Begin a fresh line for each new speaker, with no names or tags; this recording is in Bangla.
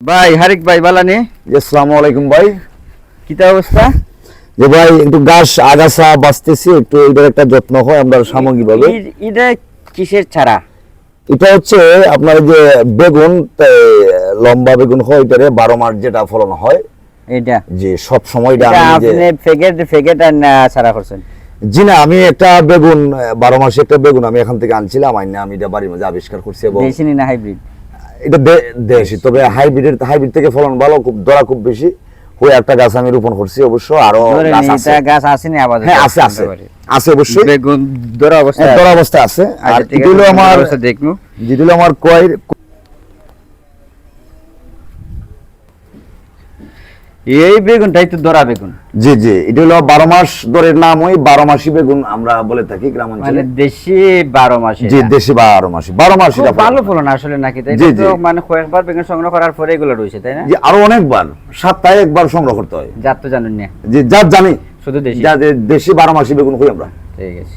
ভাই হারিক ভাই বালানি
আসসালামু আলাইকুম ভাই।
কিতা অবস্থা?
যে ভাই একটু গাছ আগাছা বাঁচতেছি একটু এটার একটা যত্ন হয় আমরা সামগ্রিকভাবে।
এটা কিসের ছাড়া?
এটা হচ্ছে আপনার যে বেগুন লম্বা বেগুন হয় এটারে বারো মাস যেটা ফলন হয়।
এটা
যে সব সময়
আপনি ফেকেট ফেকেট আর না ছাড়া করছেন?
জি না আমি একটা বেগুন বারো মাসে একটা বেগুন আমি এখান থেকে আনছিলাম আইনা আমি এটা বাড়ির মধ্যে আবিষ্কার করছি এবং
হাইব্রিড?
এটা দেশি তবে হাইব্রিডের হাইব্রিড থেকে ফলন ভালো খুব ধরা খুব বেশি। ওই একটা গাছ আমি রোপণ করছি অবশ্য
আরও
গাছ
নি,
আছে।
আসেনি আবার
হ্যাঁ আছে আছে। আছে অবশ্যই।
ধরা অবস্থা
ধরা দরা অবস্থা আছে। আর যেগুলো আমার
দেখব।
যেগুলো আমার কয়ের
এই বেগুনটাই তো ধরা বেগুন।
জি জি এটা হলো বারো মাস ধরে নাম ওই বারো মাসি বেগুন আমরা বলে থাকি গ্রাম
মানে
অঞ্চলে
দেশি বারো মাসে
জি দেশি বারো মাসি বারো মাস
ভালো ফলন আসলে নাকি তাই
জি, জি।
মানে কয়েকবার বেগুন সংগ্রহ করার পরে এগুলো রয়েছে তাই না?
যে আরও অনেকবার সপ্তাহে একবার সংগ্রহ করতে হয়।
যার তো জানেন না।
যে যা জানি।
শুধু দেশি।
দেশি বারো মাসি বেগুন হই আমরা।
ঠিক আছে।